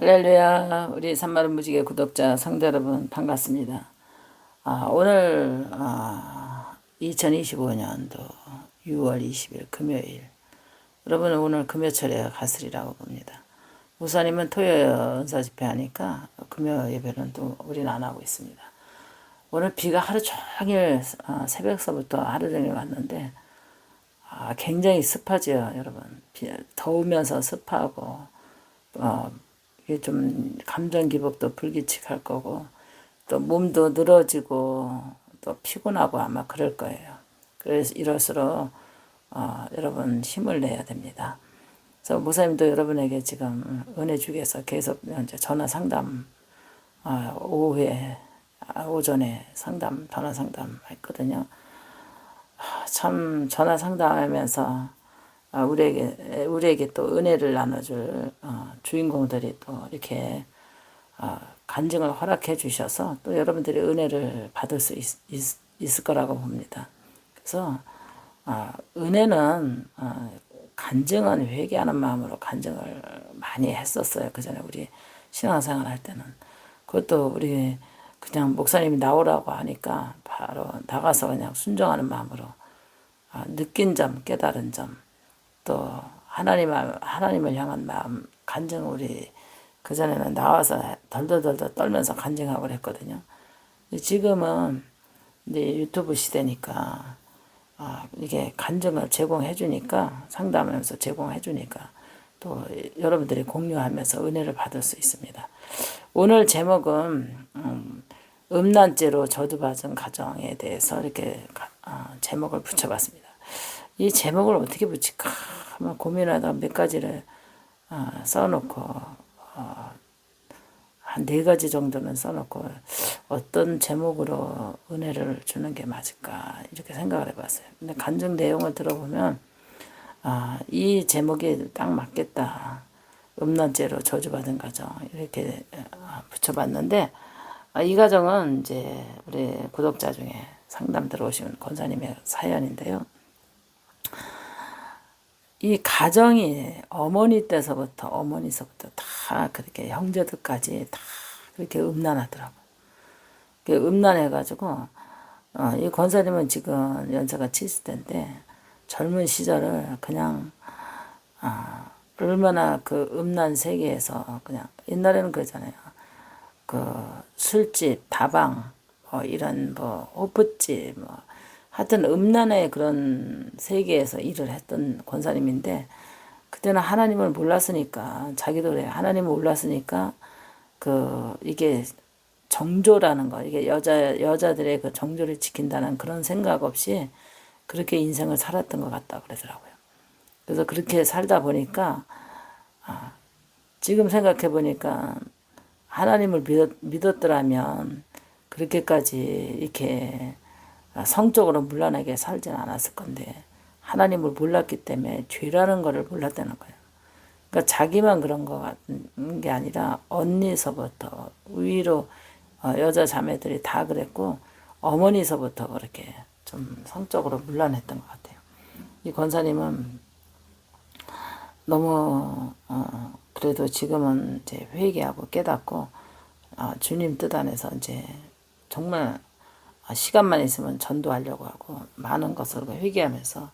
할렐루야 우리 산마른 무지개 구독자 성도 여러분 반갑습니다. 아, 오늘 아, 2025년도 6월 20일 금요일 여러분은 오늘 금요철에 가슬이라고 봅니다. 우사님은 토요일 은사 집회 하니까 금요 예배는 또 우리는 안 하고 있습니다. 오늘 비가 하루 종일 아, 새벽서부터 하루 종일 왔는데 아, 굉장히 습하죠 여러분. 비, 더우면서 습하고 어, 이게 좀 감정 기복도 불규칙할 거고 또 몸도 늘어지고 또 피곤하고 아마 그럴 거예요. 그래서 이럴수록 어, 여러분 힘을 내야 됩니다. 그래서 목사님도 여러분에게 지금 은혜 주께서 계속 이제 전화 상담 어, 오후에 아, 오전에 상담 전화 상담 했거든요. 아, 참 전화 상담하면서 아, 우리에게 우리에게 또 은혜를 나눠줄 어, 주인공들이 또 이렇게 어, 간증을 허락해 주셔서 또 여러분들이 은혜를 받을 수 있, 있, 을 거라고 봅니다. 그래서 어, 은혜는 간증은 회개하는 마음으로 간증을 많이 했었어요. 그 전에 우리 신앙생활 할 때는 그것도 우리 그냥 목사님이 나오라고 하니까 바로 나가서 그냥 순종하는 마음으로 느낀 점, 깨달은 점, 또 하나님 하나님을 향한 마음 간증 우리 그 전에는 나와서 덜덜덜덜 떨면서 간증하고 그랬거든요. 지금은 이제 유튜브 시대니까 아, 이게 간증을 제공해 주니까 상담하면서 제공해 주니까 또 여러분들이 공유하면서 은혜를 받을 수 있습니다. 오늘 제목은 음, 음란죄로 저주받은 가정에 대해서 이렇게 어, 제목을 붙여봤습니다. 이 제목을 어떻게 붙일까 한번 고민하다가 몇 가지를 어, 써놓고 어, 한네 가지 정도는 써놓고 어떤 제목으로 은혜를 주는 게 맞을까 이렇게 생각을 해봤어요. 근데 간증 내용을 들어보면 아, 이 제목이 딱 맞겠다. 음란죄로 저주받은 가정 이렇게 어, 붙여봤는데 아, 이 가정은 이제 우리 구독자 중에 상담 들어오신 권사님의 사연인데요. 이 가정이 어머니 때서부터 어머니서부터 다 그렇게 형제들까지 다 그렇게 음란하더라고. 그 음란해가지고 어, 이 권사님은 지금 연세가 70대인데 젊은 시절을 그냥 어, 얼마나 그 음란 세계에서 그냥 옛날에는 그러잖아요. 그 술집, 다방, 뭐 이런 뭐 호프집, 뭐 하여튼 음란의 그런 세계에서 일을 했던 권사님인데 그때는 하나님을 몰랐으니까 자기도 그래 하나님을 몰랐으니까 그 이게 정조라는 거 이게 여자 여자들의 그 정조를 지킨다는 그런 생각 없이 그렇게 인생을 살았던 것 같다 그러더라고요. 그래서 그렇게 살다 보니까 아, 지금 생각해 보니까 하나님을 믿었, 믿었더라면 그렇게까지 이렇게 성적으로 물란하게 살진 않았을 건데 하나님을 몰랐기 때문에 죄라는 것을 몰랐다는 거예요. 그러니까 자기만 그런 거 같은 게 아니라 언니서부터 위로 어, 여자 자매들이 다 그랬고 어머니서부터 그렇게 좀 성적으로 물란했던 것 같아요. 이 권사님은 너무 어, 그래도 지금은 이제 회개하고 깨닫고 어, 주님 뜻 안에서 이제 정말 아, 시간만 있으면 전도하려고 하고 많은 것을 회개하면서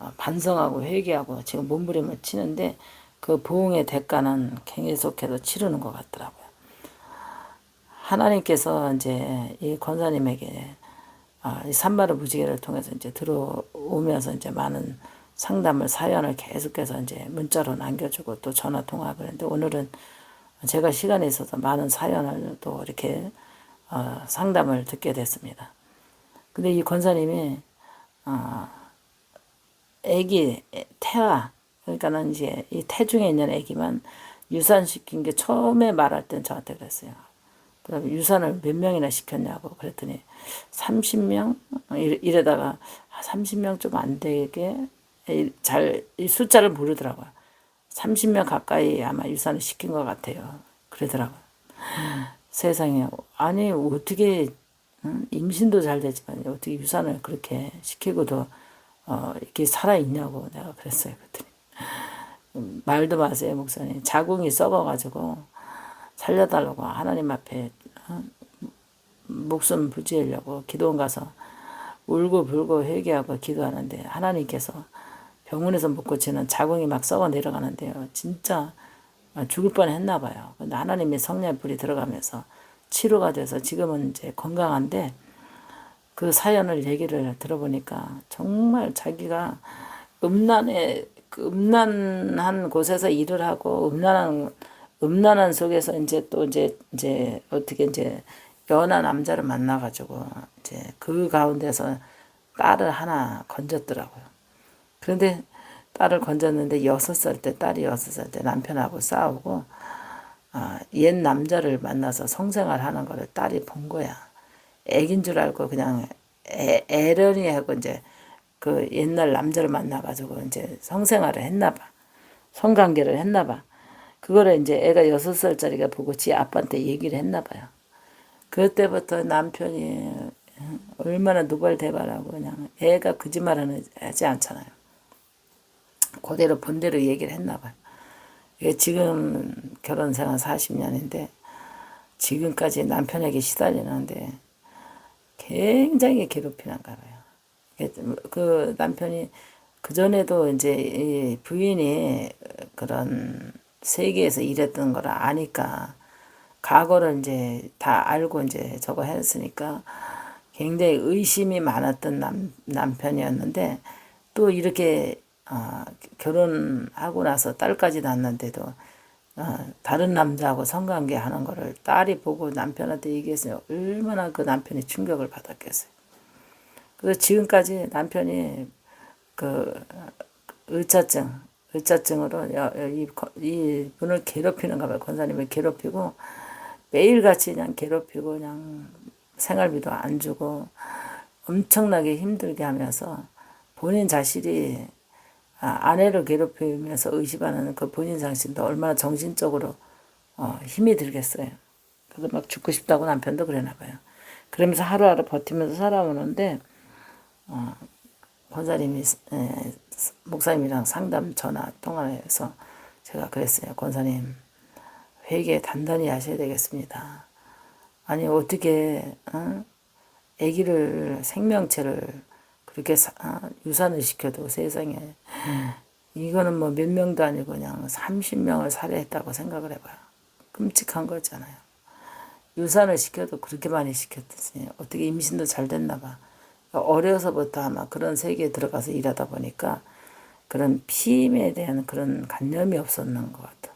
어, 반성하고 회개하고 지금 몸부림을 치는데 그 보응의 대가는 계속해서 치르는 것 같더라고요. 하나님께서 이제 이 권사님에게 아, 이 산마르 무지개를 통해서 이제 들어오면서 이제 많은 상담을 사연을 계속해서 이제 문자로 남겨주고 또 전화 통화를 했는데 오늘은 제가 시간이 있어서 많은 사연을 또 이렇게 어, 상담을 듣게 됐습니다. 근데 이 권사님이 어, 애기 태아 그러니까는 이제 이 태중에 있는 애기만 유산시킨 게 처음에 말할 땐 저한테 그랬어요. 그다음에 유산을 몇 명이나 시켰냐고 그랬더니 30명 이래다가 30명 좀 안 되게 잘 숫자를 모르더라고요. 30명 가까이 아마 유산을 시킨 것 같아요. 그러더라고요. 세상에 아니 어떻게 임신도 잘 되지만 어떻게 유산을 그렇게 시키고도 어, 이렇게 살아 있냐고 내가 그랬어요 그랬더니 말도 마세요 목사님 자궁이 썩어가지고 살려달라고 하나님 앞에 어? 목숨 부지하려고 기도원 가서 울고 불고 회개하고 기도하는데 하나님께서 병원에서 못 고치는 자궁이 막 썩어 내려가는데요. 진짜 죽을 뻔 했나 봐요. 근데 하나님의 성령의 불이 들어가면서 치료가 돼서 지금은 이제 건강한데 그 사연을 얘기를 들어보니까 정말 자기가 음란에 그 음란한 곳에서 일을 하고 음란한 음란한 속에서 이제 또 이제 이제 어떻게 이제 연하 남자를 만나가지고 이제 그 가운데서 딸을 하나 건졌더라고요. 그런데 딸을 건졌는데 여섯 살 때 딸이 여섯 살 때 남편하고 싸우고 아, 옛 남자를 만나서 성생활 하는 거를 딸이 본 거야. 애긴 줄 알고 그냥 애, 애련이 하고 이제 그 옛날 남자를 만나가지고 이제 성생활을 했나 봐. 성관계를 했나 봐. 그거를 이제 애가 여섯 살짜리가 보고 지 아빠한테 얘기를 했나 봐요. 그때부터 남편이 얼마나 누발대발하고 그냥 애가 거짓말은 하지 않잖아요. 그대로 본대로 얘기를 했나 봐요. 이게 지금 결혼 생활 40년인데 지금까지 남편에게 시달리는데 굉장히 괴롭히는가 봐요. 그 남편이 그 전에도 이제 이 부인이 그런 세계에서 일했던 걸 아니까 과거를 이제 다 알고 이제 저거 했으니까 굉장히 의심이 많았던 남, 남편이었는데 또 이렇게 어, 결혼하고 나서 딸까지 낳았는데도 어, 다른 남자하고 성관계 하는 거를 딸이 보고 남편한테 얘기했어요. 얼마나 그 남편이 충격을 받았겠어요. 그래서 지금까지 남편이 그 의처증, 의처증으로 이, 이 분을 괴롭히는가 봐요. 권사님을 괴롭히고 매일같이 그냥 괴롭히고 그냥 생활비도 안 주고 엄청나게 힘들게 하면서 본인 자신이 아, 아내를 괴롭히면서 의심하는 그 본인 자신도 얼마나 정신적으로 어, 힘이 들겠어요. 그래서 막 죽고 싶다고 남편도 그러나 봐요. 그러면서 하루하루 버티면서 살아오는데 어, 권사님이 에, 목사님이랑 상담 전화 통화를 해서 제가 그랬어요. 권사님 회개 단단히 하셔야 되겠습니다. 아니 어떻게 어? 아기를 생명체를 그렇게 사, 어? 유산을 시켜도 세상에 이거는 뭐 몇 명도 아니고 그냥 30명을 살해했다고 생각을 해봐요. 끔찍한 거잖아요. 유산을 시켜도 그렇게 많이 시켰듯이 어떻게 임신도 잘 됐나 봐. 어려서부터 아마 그런 세계에 들어가서 일하다 보니까 그런 피임에 대한 그런 관념이 없었는 것 같아.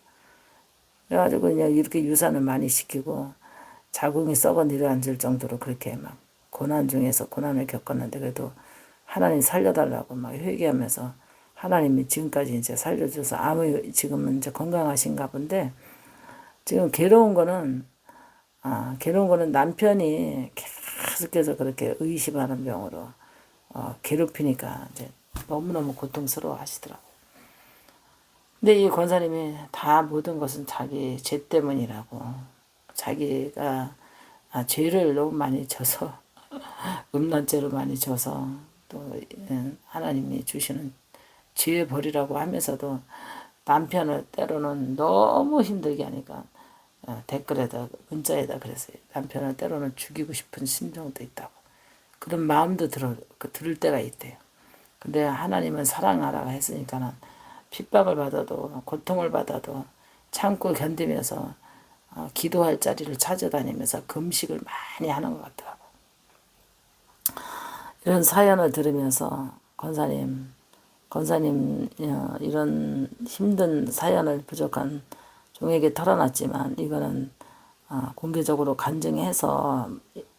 그래가지고 그냥 이렇게 유산을 많이 시키고 자궁이 썩어 내려앉을 정도로 그렇게 막 고난 중에서 고난을 겪었는데 그래도 하나님 살려달라고 막 회개하면서 하나님이 지금까지 이제 살려줘서 아무 지금은 이제 건강하신가 본데 지금 괴로운 거는 아 괴로운 거는 남편이 계속해서 그렇게 의심하는 병으로 어, 괴롭히니까 이제 너무너무 고통스러워 하시더라고요. 근데 이 권사님이 다 모든 것은 자기 죄 때문이라고 자기가 아, 죄를 너무 많이 져서 음란죄로 많이 져서 또 예, 하나님이 주시는 죄 버리라고 하면서도 남편을 때로는 너무 힘들게 하니까 어, 댓글에다 문자에다 그랬어요. 남편을 때로는 죽이고 싶은 심정도 있다고 그런 마음도 들어 그 들을 때가 있대요. 근데 하나님은 사랑하라 했으니까는 핍박을 받아도 고통을 받아도 참고 견디면서 어, 기도할 자리를 찾아다니면서 금식을 많이 하는 것 같더라고. 이런 사연을 들으면서 권사님, 권사님 어, 이런 힘든 사연을 부족한 종에게 털어놨지만 이거는 어, 공개적으로 간증해서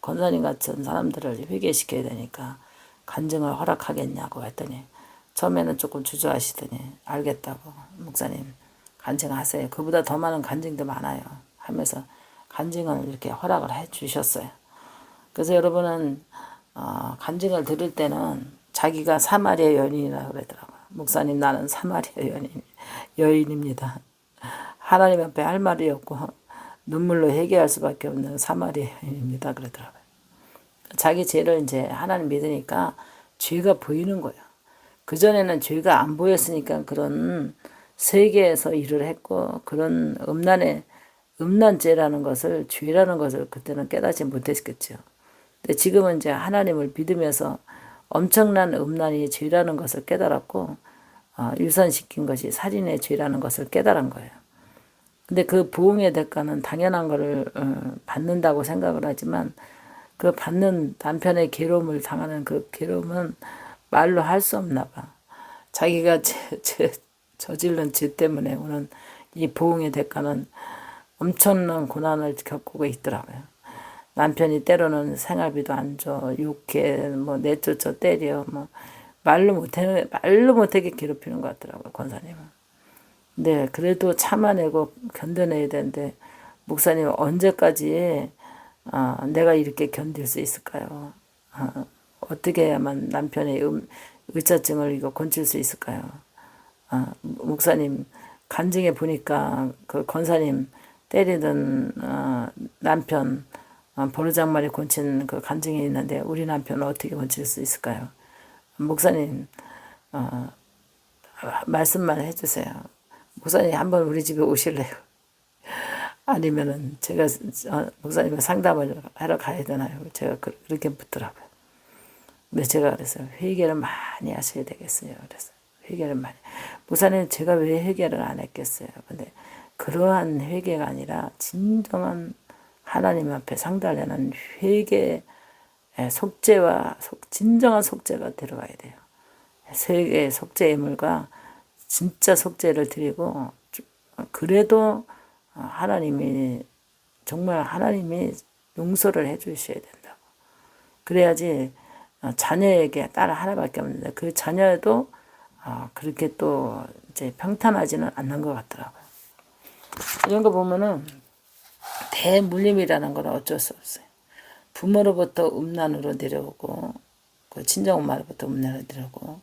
권사님 같은 사람들을 회개시켜야 되니까 간증을 허락하겠냐고 했더니 처음에는 조금 주저하시더니 알겠다고 목사님 간증하세요. 그보다 더 많은 간증도 많아요. 하면서 간증을 이렇게 허락을 해 주셨어요. 그래서 여러분은 어, 간증을 들을 때는 자기가 사마리아 여인이라고 그러더라고요. 목사님 나는 사마리아 여인, 여인입니다. 하나님 앞에 할 말이 없고 눈물로 해결할 수밖에 없는 사마리아 여인입니다. 그러더라고요. 자기 죄를 이제 하나님 믿으니까 죄가 보이는 거예요. 그전에는 죄가 안 보였으니까 그런 세계에서 일을 했고 그런 음란의 음란죄라는 것을 죄라는 것을 그때는 깨닫지 못했겠죠. 근데 지금은 이제 하나님을 믿으면서 엄청난 음란이 죄라는 것을 깨달았고 어, 유산시킨 것이 살인의 죄라는 것을 깨달은 거예요. 근데 그 부흥의 대가는 당연한 거를 어, 받는다고 생각을 하지만 그 받는 남편의 괴로움을 당하는 그 괴로움은 말로 할 수 없나 봐. 자기가 제, 제, 저질른 죄 때문에 오는 이 보응의 대가는 엄청난 고난을 겪고 있더라고요. 남편이 때로는 생활비도 안 줘, 욕해, 뭐 내쫓아 때려, 뭐 말로 못해 말로 못하게 괴롭히는 것 같더라고요, 권사님은. 네, 그래도 참아내고 견뎌내야 되는데 목사님 언제까지 어, 내가 이렇게 견딜 수 있을까요? 어, 어떻게 해야만 남편의 음, 의자증을 이거 건칠 수 있을까요? 어, 목사님 간증해 보니까 그 권사님 때리던 어, 남편 어, 보르장말이 건친 그 간증이 있는데 우리 남편은 어떻게 건칠 수 있을까요? 목사님 어, 말씀만 해주세요. 목사님 한번 우리 집에 오실래요? 아니면은 제가 어, 목사님과 상담을 하러 가야 되나요? 제가 그, 렇게 묻더라고요. 근데 제가 그래서 회개를 많이 하셔야 되겠어요. 그래서 회개를 많이. 목사님 제가 왜 회개를 안 했겠어요? 근데 그러한 회개가 아니라 진정한 하나님 앞에 상달하는 회개 속죄와 속, 진정한 속죄가 들어가야 돼요. 세계 속죄 예물과 진짜 속죄를 드리고 그래도 하나님이 정말 하나님이 용서를 해 주셔야 된다고. 그래야지 자녀에게 딸 하나밖에 없는데 그 자녀도 그렇게 또 이제 평탄하지는 않는 것 같더라고요. 이런 거 보면은 대물림이라는 건 어쩔 수 없어요. 부모로부터 음란으로 내려오고 그 친정 엄마로부터 음란으로 내려오고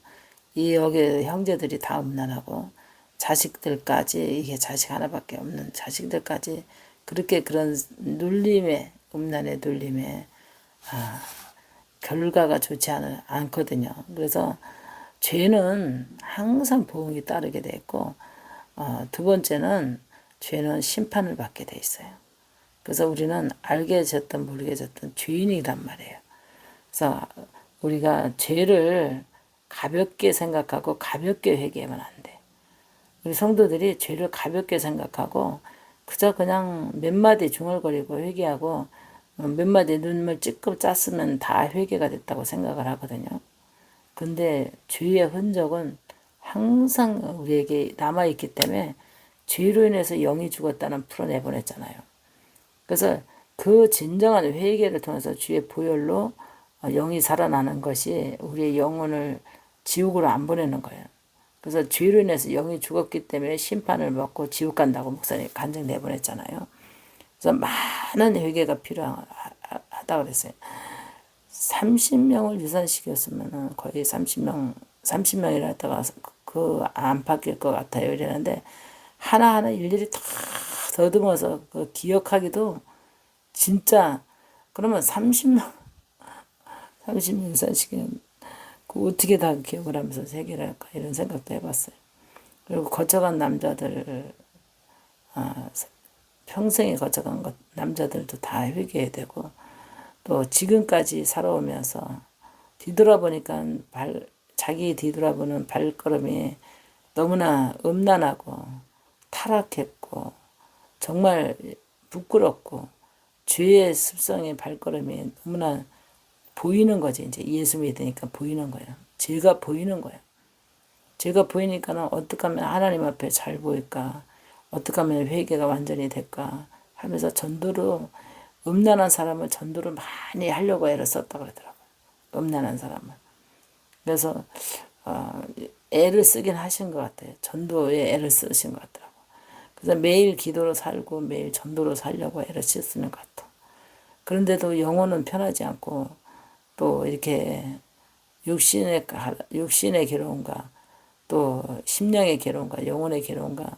이 여기 형제들이 다 음란하고 자식들까지 이게 자식 하나밖에 없는 자식들까지 그렇게 그런 눌림에 음란의 눌림에 아, 결과가 좋지 않, 않거든요. 그래서 죄는 항상 보응이 따르게 돼 있고 어, 두 번째는 죄는 심판을 받게 돼 있어요. 그래서 우리는 알게 졌든 모르게 졌든 죄인이란 말이에요. 그래서 우리가 죄를 가볍게 생각하고 가볍게 회개하면 안 돼. 우리 성도들이 죄를 가볍게 생각하고 그저 그냥 몇 마디 중얼거리고 회개하고 몇 마디 눈물 찌끔 짰으면 다 회개가 됐다고 생각을 하거든요. 근데 죄의 흔적은 항상 우리에게 남아있기 때문에 죄로 인해서 영이 죽었다는 풀어내보냈잖아요. 그래서 그 진정한 회개를 통해서 주의 보혈로 영이 살아나는 것이 우리의 영혼을 지옥으로 안 보내는 거예요. 그래서 죄로 인해서 영이 죽었기 때문에 심판을 받고 지옥 간다고 목사님 간증 내보냈잖아요. 그래서 많은 회개가 필요하다 그랬어요. 30명을 유산시켰으면 거의 30명, 30명이라 했다가 그안 바뀔 것 같아요. 이랬는데 하나하나 일일이 다 더듬어서 그 기억하기도 진짜 그러면 30명, 30명 유산시키는 그 어떻게 다 기억을 하면서 세계를 할까 이런 생각도 해봤어요. 그리고 거쳐간 남자들 아, 평생에 거쳐간 것, 남자들도 다 회개해야 되고 또 지금까지 살아오면서 뒤돌아보니까 발, 자기 뒤돌아보는 발걸음이 너무나 음란하고 타락했고 정말 부끄럽고 죄의 습성의 발걸음이 너무나 보이는 거지. 이제 예수 믿으니까 보이는 거예요. 죄가 보이는 거예요. 죄가 보이니까는 어떻게 하면 하나님 앞에 잘 보일까? 어떻게 하면 회개가 완전히 될까? 하면서 전도로 음란한 사람을 전도를 많이 하려고 애를 썼다 그러더라고요. 음란한 사람을. 그래서 어, 애를 쓰긴 하신 것 같아요. 전도에 애를 쓰신 것 같더라고요. 그래서 매일 기도로 살고 매일 전도로 살려고 애를 쓰는 것 같아. 그런데도 영혼은 편하지 않고 또 이렇게 육신의 육신의 괴로움과 또 심령의 괴로움과 영혼의 괴로움과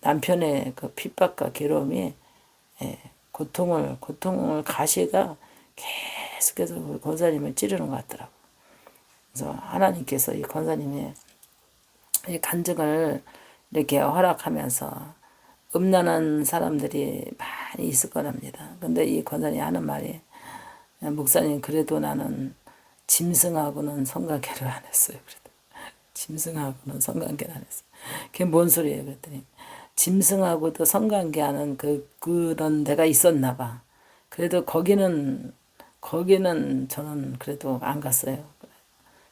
남편의 그 핍박과 괴로움이 예, 고통을 고통을 가시가 계속해서 그 권사님을 찌르는 것 같더라고. 그래서 하나님께서 이 권사님의 이 간증을 이렇게 허락하면서 음란한 사람들이 많이 있을 거랍니다. 근데 이 권사님 하는 말이 목사님 그래도 나는 짐승하고는 성관계를 안 했어요. 그래도 짐승하고는 성관계를 안 했어요. 그게 뭔 소리예요? 그랬더니 짐승하고도 성관계하는 그 그런 데가 있었나 봐. 그래도 거기는 거기는 저는 그래도 안 갔어요.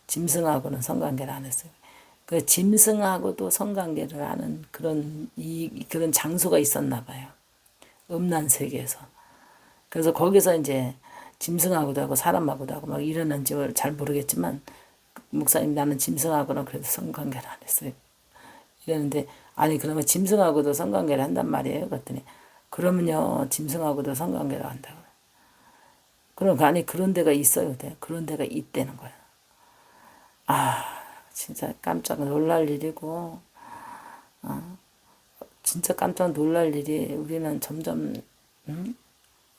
짐승하고는 성관계를 안 했어요. 그 짐승하고도 성관계를 하는 그런 이 그런 장소가 있었나 봐요. 음란 세계에서. 그래서 거기서 이제 짐승하고도 하고 사람하고도 하고 막 이러는지 잘 모르겠지만 목사님 나는 짐승하고는 그래도 성관계를 안 했어요. 이랬는데 아니 그러면 짐승하고도 성관계를 한단 말이에요. 그랬더니 그러면요 짐승하고도 성관계를 한다고. 그럼 아니 그런 데가 있어요. 돼. 그런 데가 있다는 거야. 아 진짜 깜짝 놀랄 일이고 어, 진짜 깜짝 놀랄 일이 우리는 점점 음?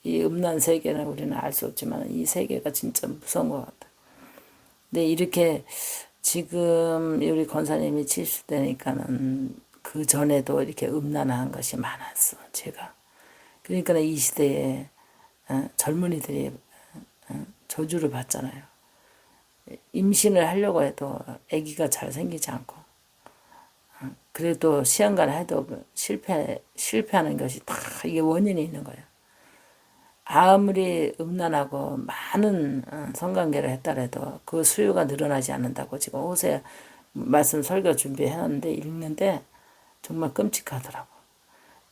이 음란 세계는 우리는 알 수 없지만 이 세계가 진짜 무서운 것 같아. 근데 이렇게 지금 우리 권사님이 70대니까는 그 전에도 이렇게 음란한 것이 많았어, 제가. 그러니까 이 시대에 어, 젊은이들이 어, 저주를 받잖아요. 임신을 하려고 해도 아기가 잘 생기지 않고, 어, 그래도 시험관 해도 실패, 실패하는 것이 다 이게 원인이 있는 거예요. 아무리 음란하고 많은 어, 성관계를 했다래도 그 수요가 늘어나지 않는다고 지금 옷에 말씀 설교 준비해놨는데 읽는데 정말 끔찍하더라고.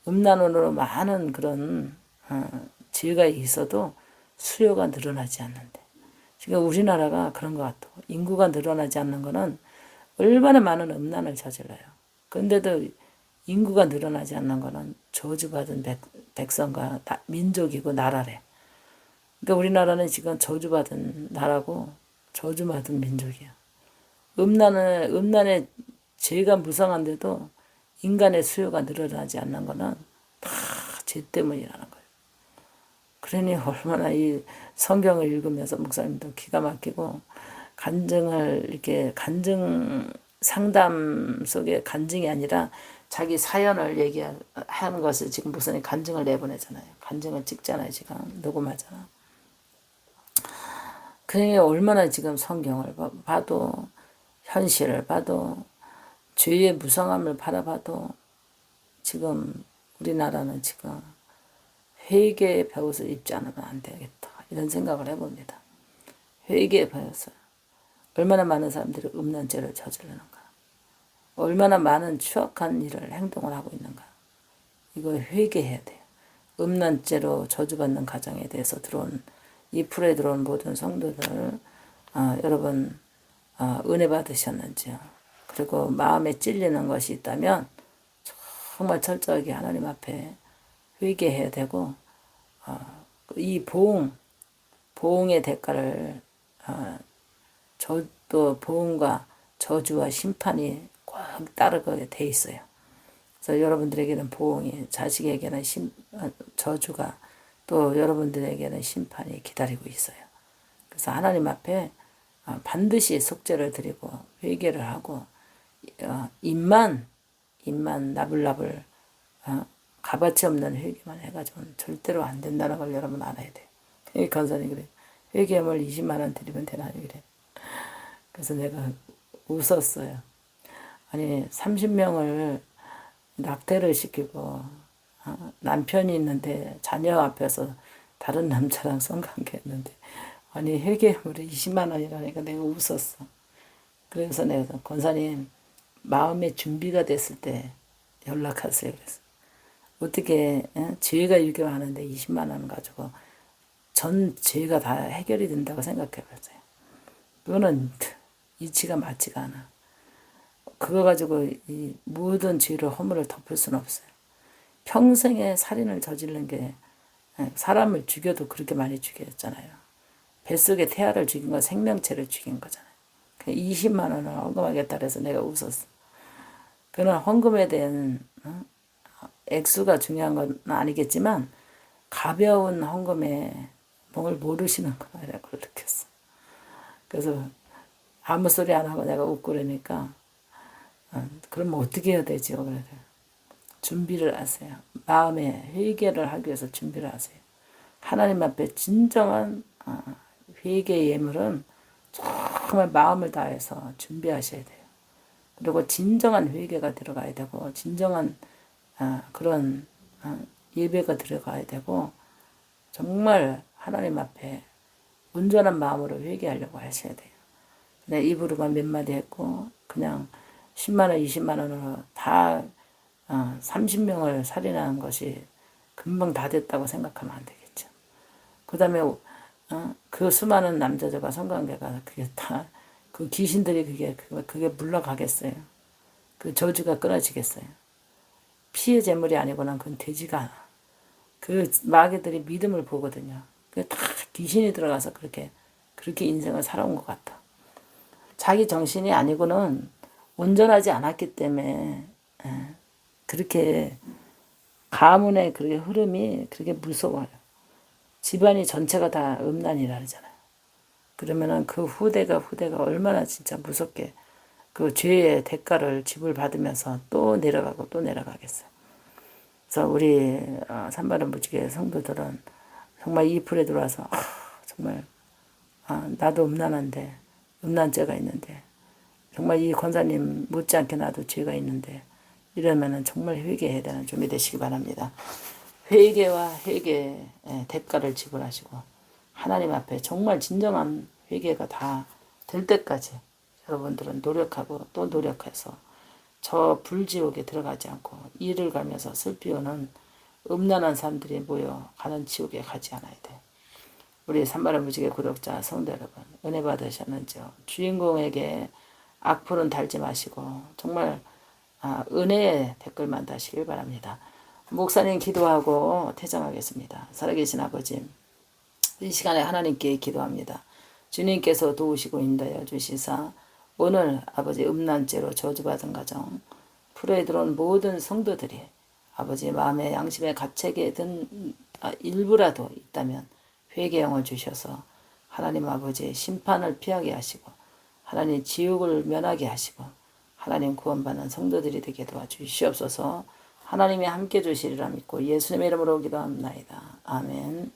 음란으로 많은 그런 어, 지혜가 있어도 수요가 늘어나지 않는데 지금 우리나라가 그런 것 같아. 인구가 늘어나지 않는 거는 얼마나 많은 음란을 저질러요. 그런데도 인구가 늘어나지 않는 거는 저주받은 백, 백성과 다, 민족이고 나라래. 그러니까 우리나라는 지금 저주받은 나라고 저주받은 민족이야. 음란을 음란의 죄가 무성한데도 인간의 수요가 늘어나지 않는 거는 다 죄 때문이라는 거예요. 그러니 얼마나 이 성경을 읽으면서 목사님도 기가 막히고 간증을 이렇게 간증 상담 속에 간증이 아니라 자기 사연을 얘기하는 것을 지금 목사님 간증을 내보내잖아요. 간증을 찍잖아요. 지금 녹음하잖아. 그게 얼마나 지금 성경을 봐도 현실을 봐도 죄의 무성함을 바라봐도 지금 우리나라는 지금 회개의 벼옷을 입지 않으면 안 되겠다. 이런 생각을 해봅니다. 회개의 벼옷을. 얼마나 많은 사람들이 음란 죄를 저지르는가. 얼마나 많은 추악한 일을 행동을 하고 있는가. 이거 회개해야 돼요. 음란죄로 저주받는 가정에 대해서 들어온 이 풀에 들어온 모든 성도들 어, 여러분 어, 은혜 받으셨는지요. 그리고 마음에 찔리는 것이 있다면 정말 철저하게 하나님 앞에 회개해야 되고 어, 이 보응 보응의 대가를 어, 저또 보응과 저주와 심판이 꼭 따르게 돼 있어요. 그래서 여러분들에게는 보응이 자식에게는 심, 어, 저주가 또 여러분들에게는 심판이 기다리고 있어요. 그래서 하나님 앞에 어, 반드시 속죄를 드리고 회개를 하고 어, 입만 입만 나불나불 어, 값어치 없는 회개만 해가지고는 절대로 안 된다는 걸 여러분 알아야 돼요. 이 간사님 그래. 회개물 20만 원 드리면 되나 그래. 그래서 내가 웃었어요. 아니 30명을 낙태를 시키고 어, 남편이 있는데 자녀 앞에서 다른 남자랑 성관계했는데 아니 회계물이 20만 원이라니까 내가 웃었어. 그래서 내가 권사님 마음의 준비가 됐을 때 연락하세요. 그래서 어떻게 에? 죄가 이렇게 많은데 20만 원 가지고 전 죄가 다 해결이 된다고 생각해 보세요. 그거는 이치가 맞지가 않아. 그거 가지고 이 모든 죄를 허물을 덮을 수는 없어요. 평생에 살인을 저지른 게 사람을 죽여도 그렇게 많이 죽였잖아요. 뱃속에 태아를 죽인 건 생명체를 죽인 거잖아요. 20만 그 원을 헌금하겠다 그래서 내가 웃었어. 그는 헌금에 대한 어? 액수가 중요한 건 아니겠지만 가벼운 헌금에 뭘 모르시는 거라고 느꼈어. 그래서 아무 소리 안 하고 내가 웃고 그러니까 어, 그럼 어떻게 해야 되지요? 그래. 준비를 하세요. 마음의 회개를 하기 위해서 준비를 하세요. 하나님 앞에 진정한 어, 회개 예물은 정말 마음을 다해서 준비하셔야 돼요. 그리고 진정한 회개가 들어가야 되고 진정한 어, 그런 어, 예배가 들어가야 되고 정말 하나님 앞에 온전한 마음으로 회개하려고 하셔야 돼요. 그냥 입으로만 몇 마디 했고 그냥 10만 원, 20만 원으로 다 어, 30명을 살인하는 것이 금방 다 됐다고 생각하면 안 되겠죠. 그 다음에 어, 그 수많은 남자들과 성관계가 그게 다 그 귀신들이 그게 그게- 그게 물러가겠어요. 그 저주가 끊어지겠어요. 피해 재물이 아니고는 그건 되지가 않아. 그 마귀들이 믿음을 보거든요. 그다 귀신이 들어가서 그렇게 그렇게 인생을 살아온 것 같아. 자기 정신이 아니고는 온전하지 않았기 때문에 예, 그렇게 가문의 그렇게 흐름이 그렇게 무서워요. 집안이 전체가 다 음란이라 그러잖아요. 그러면은 그 후대가 후대가 얼마나 진짜 무섭게 그 죄의 대가를 지불 받으면서 또 내려가고 또 내려가겠어요. 그래서 우리 어, 산바람 무지개 성도들은 정말 이 불에 들어와서 아, 정말 아, 나도 음란한데 음란죄가 있는데 정말 이 권사님 못지않게 나도 죄가 있는데 이러면은 정말 회개해야 되는 준비 되시기 바랍니다. 회개와 회개의 대가를 지불하시고 하나님 앞에 정말 진정한 회개가 다 될 때까지 여러분들은 노력하고 또 노력해서 저 불지옥에 들어가지 않고 이를 가면서 슬피우는 음란한 사람들이 모여 가는 지옥에 가지 않아야 돼. 우리 산바람 무지개 구독자 성도 여러분 은혜 받으셨는지요? 주인공에게 악플은 달지 마시고 정말 아, 은혜의 댓글만 다시길 바랍니다. 목사님 기도하고 퇴장하겠습니다. 살아계신 아버지 이 시간에 하나님께 기도합니다. 주님께서 도우시고 인도하여 주시사 오늘 아버지 음란죄로 저주받은 가정 프로에 들어온 모든 성도들이 아버지 마음의 양심의 가책에 든 아, 일부라도 있다면 회개형을 주셔서 하나님 아버지의 심판을 피하게 하시고 하나님 지옥을 면하게 하시고 하나님 구원받는 성도들이 되게 도와주시옵소서 하나님이 함께 주시리라 믿고 예수님의 이름으로 기도합니다. 아멘